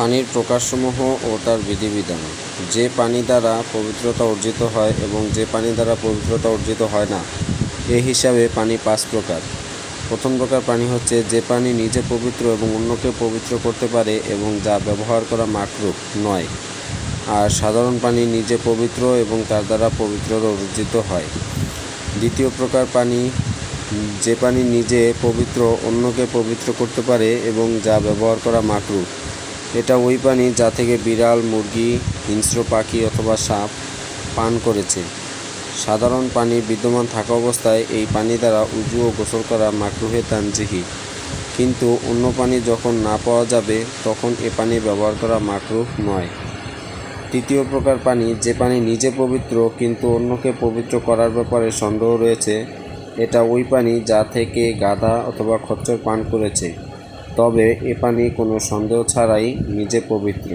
পানির প্রকারসমূহ ও তার বিধিবিধান। যে পানি দ্বারা পবিত্রতা অর্জিত হয় এবং যে পানি দ্বারা পবিত্রতা অর্জিত হয় না, এ হিসাবে পানি পাঁচ প্রকার। প্রথম প্রকার পানি হচ্ছে যে পানি নিজে পবিত্র এবং অন্যকে পবিত্র করতে পারে এবং যা ব্যবহার করা মাকরুহ নয়। আর সাধারণ পানি নিজে পবিত্র এবং তার দ্বারা পবিত্রতা অর্জিত হয়। দ্বিতীয় প্রকার পানি, যে পানি নিজে পবিত্র অন্যকে পবিত্র করতে পারে এবং যা ব্যবহার করা মাকরু এটা ওই পানি যা থেকে বিড়াল, মুরগি, হিংস্র পাখি অথবা সাপ পান করেছে। সাধারণ পানি বিদ্যমান থাকা অবস্থায় এই পানি দ্বারা উজু ও গোসল করা মাকরুহে তানজিহি। কিন্তু অন্য পানি যখন না পাওয়া যাবে, তখন এ পানি ব্যবহার করা মাকরুহ নয়। তৃতীয় প্রকার পানি যে পানি নিজে পবিত্র কিন্তু অন্যকে পবিত্র করার ব্যাপারে সন্দেহ রয়েছে, এটা ওই পানি যা থেকে গাধা অথবা খচ্চর পান করেছে। তবে এ পানি কোনো সন্দেহ ছাড়াই নিজে পবিত্র।